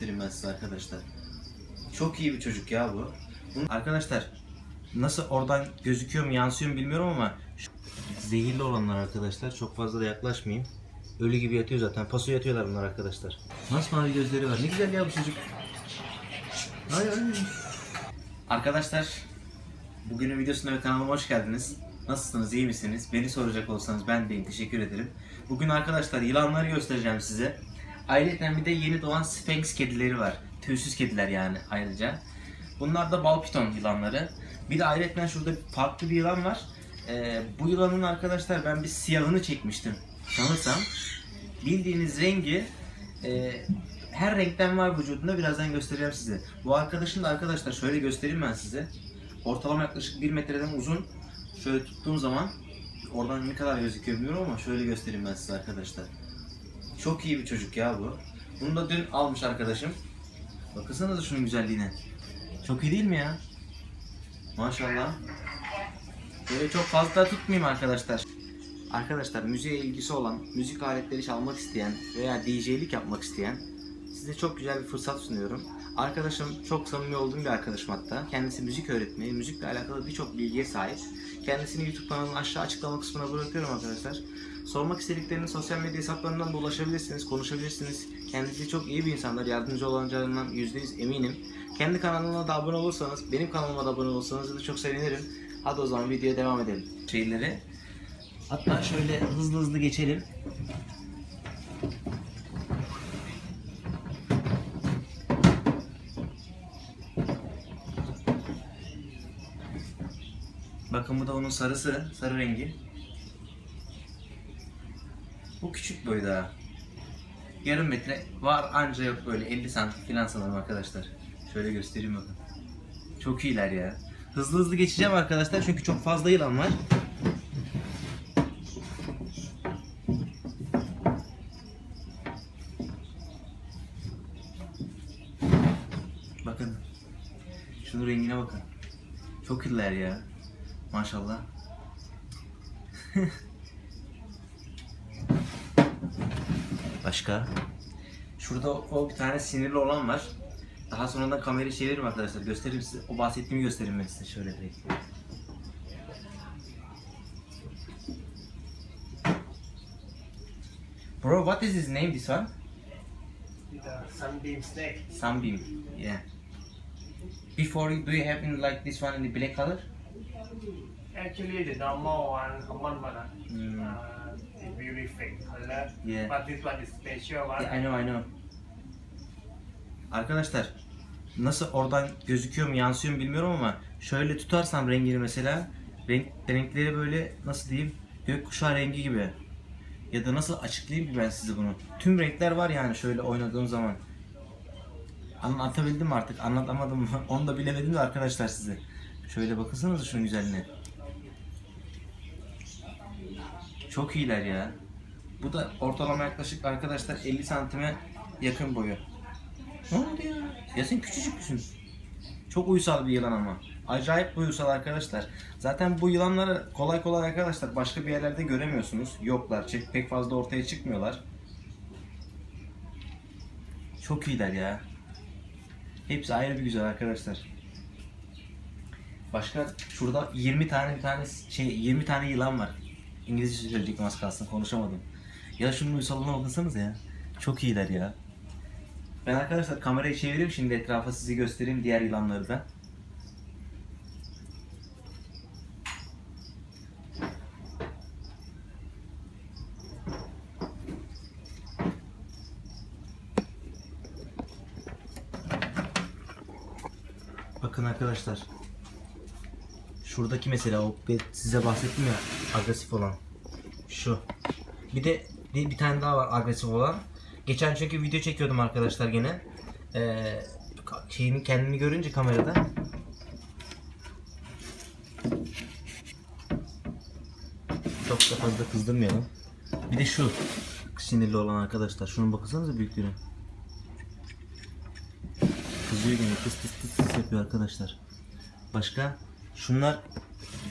ben arkadaşlar. Çok iyi bir çocuk ya bu. Bunun- Arkadaşlar nasıl oradan gözüküyor mu yansıyor mu bilmiyorum ama zehirli olanlar arkadaşlar çok fazla da yaklaşmayayım. Ölü gibi yatıyor zaten. Paso yatıyorlar bunlar arkadaşlar. Masmavi gözleri var. Ne güzel ya bu çocuk. Ay ay. Arkadaşlar bugünün videosuna ve kanalıma hoş geldiniz. Nasılsınız, iyi misiniz? Beni soracak olsanız ben deyim, teşekkür ederim. Bugün arkadaşlar yılanları göstereceğim size. Ayrıca bir de yeni doğan Sphinx kedileri var. Tüysüz kediler yani ayrıca. Bunlar da bal piton yılanları. Bir de ayrıca şurada farklı bir yılan var. Ee, bu yılanın arkadaşlar ben bir siyahını çekmiştim. Sanırsam. Bildiğiniz rengi e, her renkten var vücudunda. Birazdan göstereceğim size. Bu arkadaşın da arkadaşlar şöyle göstereyim ben size. Ortalama yaklaşık 1 metreden uzun. Şöyle tuttuğum zaman oradan ne kadar gözüküyor bilmiyorum ama şöyle göstereyim ben size arkadaşlar. Çok iyi bir çocuk ya bu. Bunu da dün almış arkadaşım. Bakırsanıza şunun güzelliğine. Çok iyi değil mi ya? Maşallah. Böyle çok fazla tutmayayım arkadaşlar. Arkadaşlar müziğe ilgisi olan, müzik aletleri çalmak isteyen veya DJ'lik yapmak isteyen size çok güzel bir fırsat sunuyorum. Arkadaşım çok samimi olduğum bir arkadaşım hatta. Kendisi müzik öğretmeni, müzikle alakalı birçok bilgiye sahip. Kendisini YouTube kanalının aşağı açıklama kısmına bırakıyorum arkadaşlar. Sormak istediklerini sosyal medya hesaplarından da ulaşabilirsiniz, konuşabilirsiniz. Kendisi çok iyi bir insanlar, yardımcı olacağından %100 eminim. Kendi kanalına da abone olursanız, benim kanalıma da abone olursanız da çok sevinirim. Hadi o zaman videoya devam edelim. Şeyleri. Hatta şöyle hızlı hızlı geçelim. Bakın bu da onun sarısı, sarı rengi. Bu küçük boyda. Yarım metre var anca yok böyle 50 santim falan sanırım arkadaşlar. Şöyle göstereyim bakın. Çok iyiler ya. Hızlı hızlı geçeceğim arkadaşlar çünkü çok fazla yılan var. Bakın. Şunun rengine bakın. Çok iyiler ya. Maşallah. Başka? Şurada o, bir tane sinirli olan var. Daha sonradan kamerayı çeviririm arkadaşlar. Göstereyim size. O bahsettiğimi göstereyim ben size şöyle direkt. Bro, what is his name this one? sunbeam snake. Sunbeam. Yeah. Before, do you have in like this one in the black color? Actually, the normal one, common one, uh, color. Yeah. But this one is special one. Yeah, I know, I know. Arkadaşlar nasıl oradan gözüküyor mu yansıyor mu bilmiyorum ama şöyle tutarsam rengini mesela renk, renkleri böyle nasıl diyeyim gökkuşağı rengi gibi ya da nasıl açıklayayım ki ben size bunu tüm renkler var yani şöyle oynadığım zaman anlatabildim mi artık anlatamadım mı onu da bilemedim de arkadaşlar size şöyle bakınsanıza şunun güzelliğine çok iyiler ya bu da ortalama yaklaşık arkadaşlar 50 santime yakın boyu. Ne oldu ya? Ya sen küçücük müsün? Çok uysal bir yılan ama. Acayip uysal arkadaşlar. Zaten bu yılanları kolay kolay arkadaşlar başka bir yerlerde göremiyorsunuz. Yoklar. Pek fazla ortaya çıkmıyorlar. Çok iyiler ya. Hepsi ayrı bir güzel arkadaşlar. Başka şurada 20 tane bir tane şey 20 tane yılan var. İngilizce söyleyecektim az kalsın konuşamadım. Ya şunun uysalına bakınsanız ya. Çok iyiler ya. Ben arkadaşlar kamerayı çevireyim şimdi etrafa sizi göstereyim diğer yılanları da. Bakın arkadaşlar. Şuradaki mesela o size bahsettim ya agresif olan. Şu. Bir de bir, bir tane daha var agresif olan. Geçen çünkü video çekiyordum arkadaşlar gene. Ee, şeyini kendini görünce kamerada. Çok da fazla kızdırmayalım. Bir de şu sinirli olan arkadaşlar. Şunun baksanıza büyüklüğüne. Kızıyor gene tıs tıs tıs tıs yapıyor arkadaşlar. Başka? Şunlar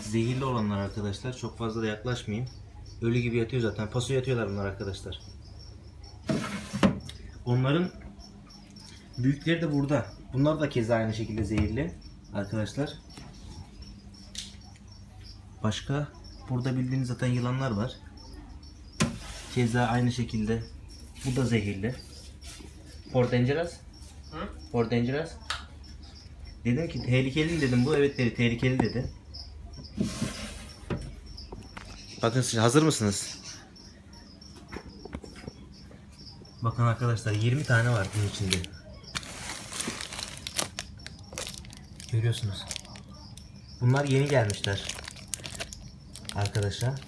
zehirli olanlar arkadaşlar. Çok fazla da yaklaşmayayım. Ölü gibi yatıyor zaten. Paso yatıyorlar bunlar arkadaşlar. Onların Büyükleri de burada. Bunlar da keza aynı şekilde zehirli arkadaşlar. Başka burada bildiğiniz zaten yılanlar var. Keza aynı şekilde bu da zehirli. For dangerous? Hı? For dangerous? Dedim ki tehlikeli dedim bu evet dedi tehlikeli dedi. Bakın siz hazır mısınız? Bakın arkadaşlar 20 tane var bunun içinde. Görüyorsunuz. Bunlar yeni gelmişler. Arkadaşlar.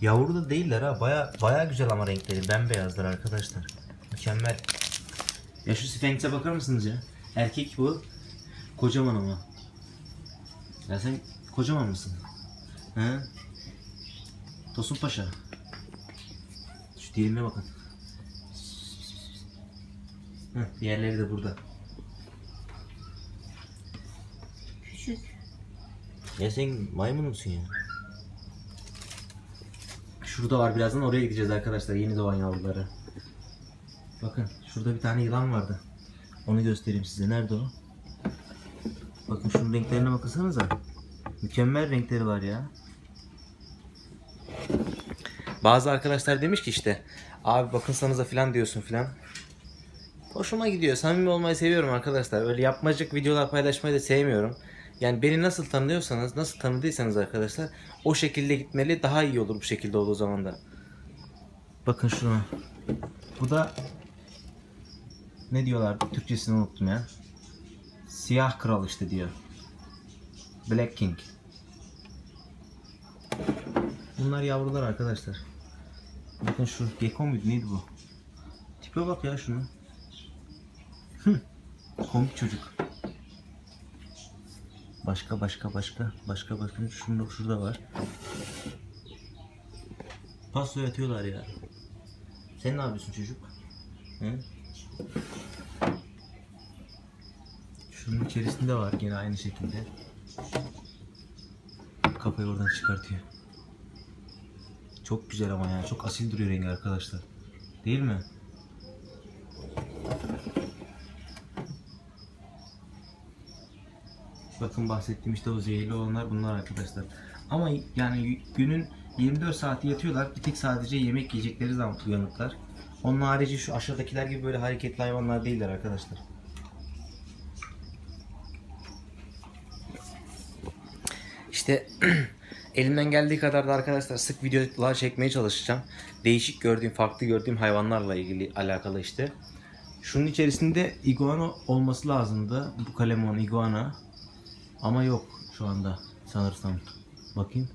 Yavru da değiller ha. Baya baya güzel ama renkleri. Bembeyazlar arkadaşlar. Mükemmel. Ya şu Sphinx'e bakar mısınız ya? Erkek bu. Kocaman ama. Ya sen kocaman mısın? He? Tosun Paşa. Şu diğerine bakın. Heh, diğerleri de burada. Küçük. Ya sen maymun musun ya? Şurada var birazdan oraya gideceğiz arkadaşlar yeni doğan yavruları. Bakın şurada bir tane yılan vardı. Onu göstereyim size. Nerede o? Bakın şunun renklerine baksanıza. Mükemmel renkleri var ya. Bazı arkadaşlar demiş ki işte abi bakınsanıza filan diyorsun filan. Hoşuma gidiyor. Samimi olmayı seviyorum arkadaşlar. Öyle yapmacık videolar paylaşmayı da sevmiyorum. Yani beni nasıl tanıyorsanız, nasıl tanıdıysanız arkadaşlar o şekilde gitmeli. Daha iyi olur bu şekilde olduğu zaman da. Bakın şuna. Bu da ne diyorlardı? Türkçesini unuttum ya. Siyah kral işte diyor. Black King. Bunlar yavrular arkadaşlar. Bakın şu gecko muydu neydi bu? Tipe bak ya şunu. Komik çocuk. Başka başka başka başka başka şunda şurada var. Paso yatıyorlar ya. Sen ne yapıyorsun çocuk? He? Şunun içerisinde var gene aynı şekilde. Kafayı oradan çıkartıyor. Çok güzel ama ya. Çok asil duruyor rengi arkadaşlar. Değil mi? Bakın bahsettiğim işte o zehirli olanlar bunlar arkadaşlar. Ama yani günün 24 saati yatıyorlar. Bir tek sadece yemek yiyecekleri zaman uyanıklar. Onun harici şu aşağıdakiler gibi böyle hareketli hayvanlar değiller arkadaşlar. İşte elimden geldiği kadar da arkadaşlar sık videolar çekmeye çalışacağım. Değişik gördüğüm, farklı gördüğüm hayvanlarla ilgili alakalı işte. Şunun içerisinde iguana olması lazımdı. Bu kalemon iguana. Ama yok şu anda sanırsam. Bakayım.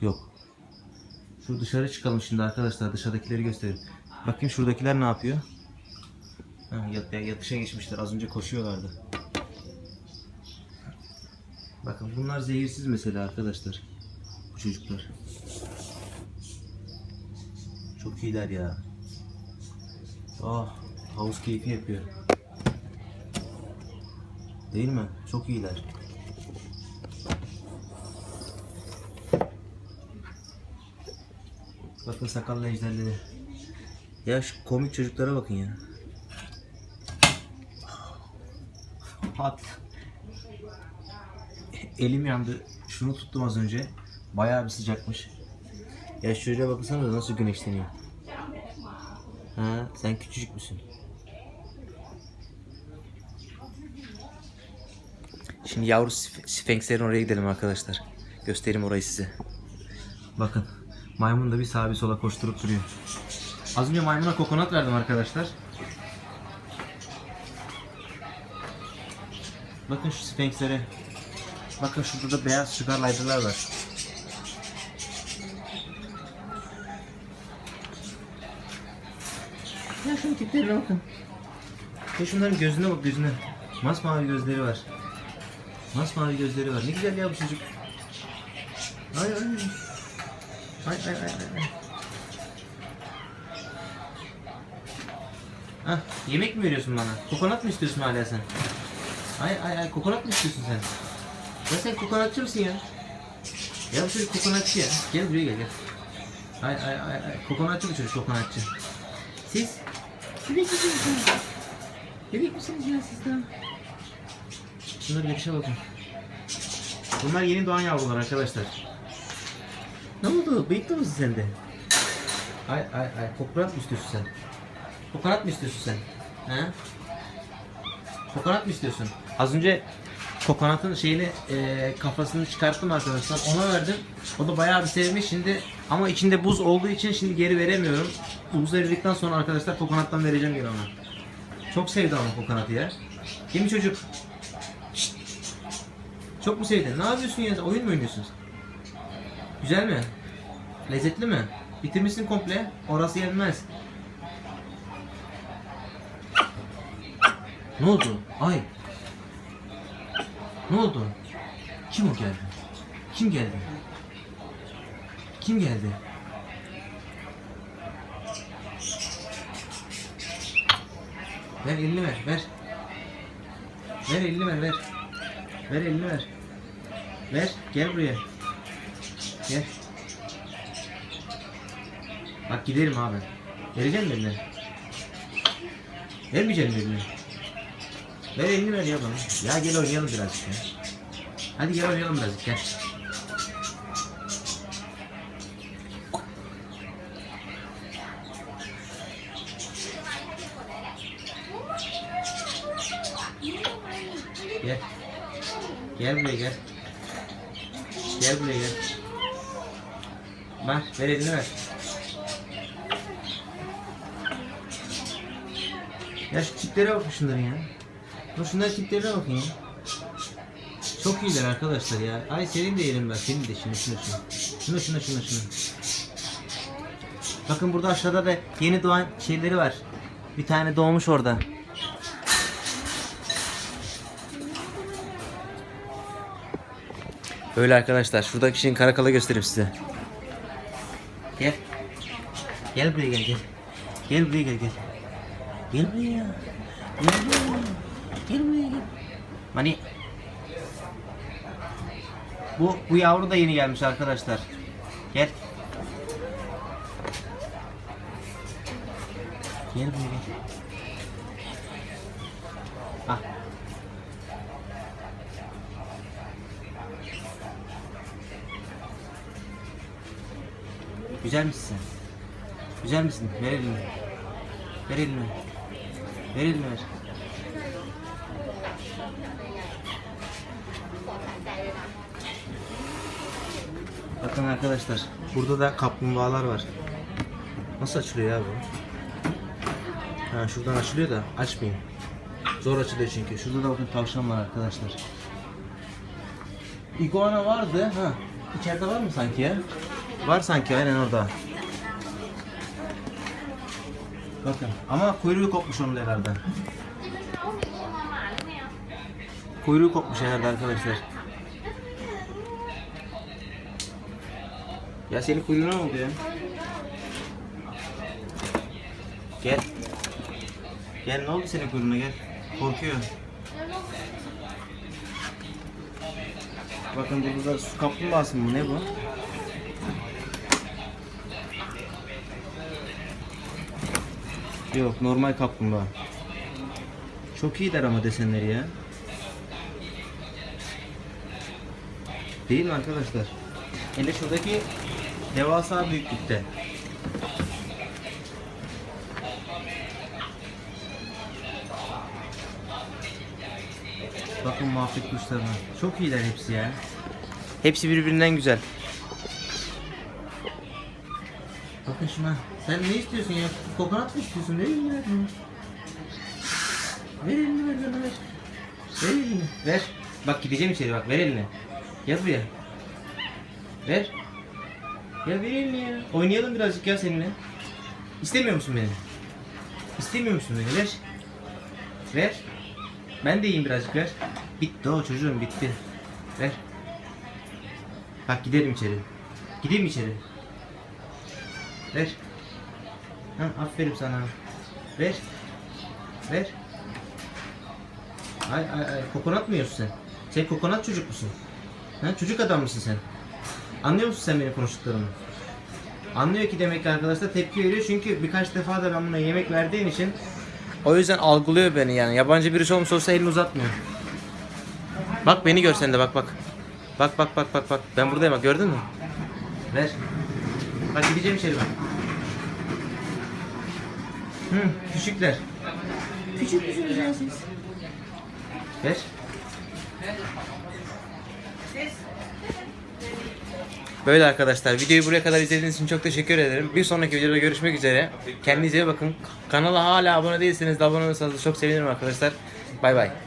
Yok. Şu dışarı çıkalım şimdi arkadaşlar. Dışarıdakileri göstereyim. Bakayım şuradakiler ne yapıyor? Ha, yat, yatışa geçmişler. Az önce koşuyorlardı. Bakın bunlar zehirsiz mesela arkadaşlar. Bu çocuklar. Çok iyiler ya. Ah, havuz keyfi yapıyor. Değil mi? Çok iyiler. Bakın sakallı ejderleri. Ya şu komik çocuklara bakın ya. Hat. Elim yandı. Şunu tuttum az önce. Bayağı bir sıcakmış. Ya şuraya baksana nasıl güneşleniyor. Ha, sen küçücük müsün? Şimdi yavru sf- sfenkslerin oraya gidelim arkadaşlar. Göstereyim orayı size. Bakın. Maymun da bir sağa bir sola koşturup duruyor. Az önce maymuna kokonat verdim arkadaşlar. Bakın şu sfenkslere. Bakın şurada da beyaz sugar glider'lar var. Ya şunun tiplerine bakın. Ya şunların gözüne bak gözüne. Masmavi gözleri var. Masmavi gözleri var. Ne güzel ya bu çocuk. Ay ay ay. Ay ay ay ay. ay. Hah, yemek mi veriyorsun bana? Kokonat mı istiyorsun hala sen? Ay ay ay kokonat mı istiyorsun sen? Ya sen kokonatçı mısın ya? Ya bu çocuk kokonatçı ya. Gel buraya gel gel. Ay ay ay ay. Kokonatçı bu çocuk kokonatçı. Siz? Bebek misiniz ya? Bebek misiniz ya siz daha? Şunları geçişe bakın. Bunlar yeni doğan yavrular arkadaşlar. Ne oldu? Bıyıklı mısın sen de? Ay ay ay. Kokonat mı istiyorsun sen? Kokonat mı istiyorsun sen? He? Kokonat mı istiyorsun? Az önce kokonatın şeyini e, kafasını çıkarttım arkadaşlar. Ona verdim. O da bayağı bir sevmiş şimdi. Ama içinde buz olduğu için şimdi geri veremiyorum. Buz eridikten sonra arkadaşlar kokonattan vereceğim geri ona. Çok sevdi ama kokonatı ya. Değil mi çocuk? Şşt. Çok mu sevdin? Ne yapıyorsun ya? Oyun mu oynuyorsun? Güzel mi? Lezzetli mi? Bitirmişsin komple. Orası yenmez. Ne oldu? Ay. Ne oldu? Kim o geldi? Kim geldi? Kim geldi? Ver elini ver, ver. Ver elini ver, ver. Ver elini ver. Ver, gel buraya. Gel. Bak giderim abi. Vereceğim mi elini? Vermeyeceğim mi elini? Ver elini ver ya bana. Ya gel oynayalım birazcık ya. Hadi gel oynayalım birazcık gel. Gel. Gel buraya gel. Gel buraya gel. Ver, ver elini ver. Ya şu tiplere bakın şunların ya. Dur şunların tiplerine ya. Çok iyiler arkadaşlar ya. Ay senin de yerim ben. Senin de şunu şunu şunu. Şunu şunu şunu şunu. Bakın burada aşağıda da yeni doğan şeyleri var. Bir tane doğmuş orada. Öyle arkadaşlar. Şuradaki kişinin karakalı göstereyim size. Gel. Gel buraya gel gel. Gel buraya gel gel. Gel buraya. Gel buraya. Gel buraya. Mani. Bu bu yavru da yeni gelmiş arkadaşlar. Gel. Gel buraya. Ah. Güzel misin? Güzel misin? Ver elini. Ver elini. Ver elini ver. Bakın arkadaşlar. Burada da kaplumbağalar var. Nasıl açılıyor ya bu? Ha şuradan açılıyor da açmayayım. Zor açılıyor çünkü. Şurada da bakın tavşan var arkadaşlar. İguana vardı. Ha. İçeride var mı sanki ya? Var sanki aynen orada. Bakın ama kuyruğu kopmuş onun herhalde. Kuyruğu kopmuş herhalde arkadaşlar. Ya senin kuyruğuna ne oldu ya? Gel. Gel ne oldu senin kuyruğuna gel. Korkuyor. Bakın burada da su kaplumbağası mı ne bu? Yok normal kaplumbağa. Çok iyiler ama desenleri ya. Değil mi arkadaşlar? Hele şuradaki devasa büyüklükte. Bakın muhabbet kuşlarına. Çok iyiler hepsi ya. Hepsi birbirinden güzel. Bakın şuna. Sen ne istiyorsun ya? Kokonat mı istiyorsun? Ver elini ver. Ver elini ver bana ver. Ver elini. Ver. Bak gideceğim içeri bak ver elini. Gel buraya. Ver. Ya ver elini ya. Oynayalım birazcık ya seninle. İstemiyor musun beni? İstemiyor musun beni? Ver. Ver. Ben de yiyeyim birazcık ver. Bitti o çocuğum bitti. Ver. Bak gidelim içeri. Gideyim içeri. Ver. Ha, aferin sana. Ver. Ver. Ay ay ay kokonat mı yiyorsun sen? Sen kokonat çocuk musun? Ha, çocuk adam mısın sen? Anlıyor musun sen benim konuştuklarımı? Anlıyor ki demek ki arkadaşlar tepki veriyor çünkü birkaç defa da ben buna yemek verdiğim için O yüzden algılıyor beni yani. Yabancı birisi olmuş olsa elini uzatmıyor. Bak beni görsen de bak bak. Bak bak bak bak bak. Ben buradayım bak gördün mü? Ver. Bak gideceğim içeri ben. Hı, küçükler. Küçük küçük siz. Ver. Böyle arkadaşlar videoyu buraya kadar izlediğiniz için çok teşekkür ederim. Bir sonraki videoda görüşmek üzere. Kendinize iyi bakın. Kanala hala abone değilseniz de abone olursanız da çok sevinirim arkadaşlar. Bay bay.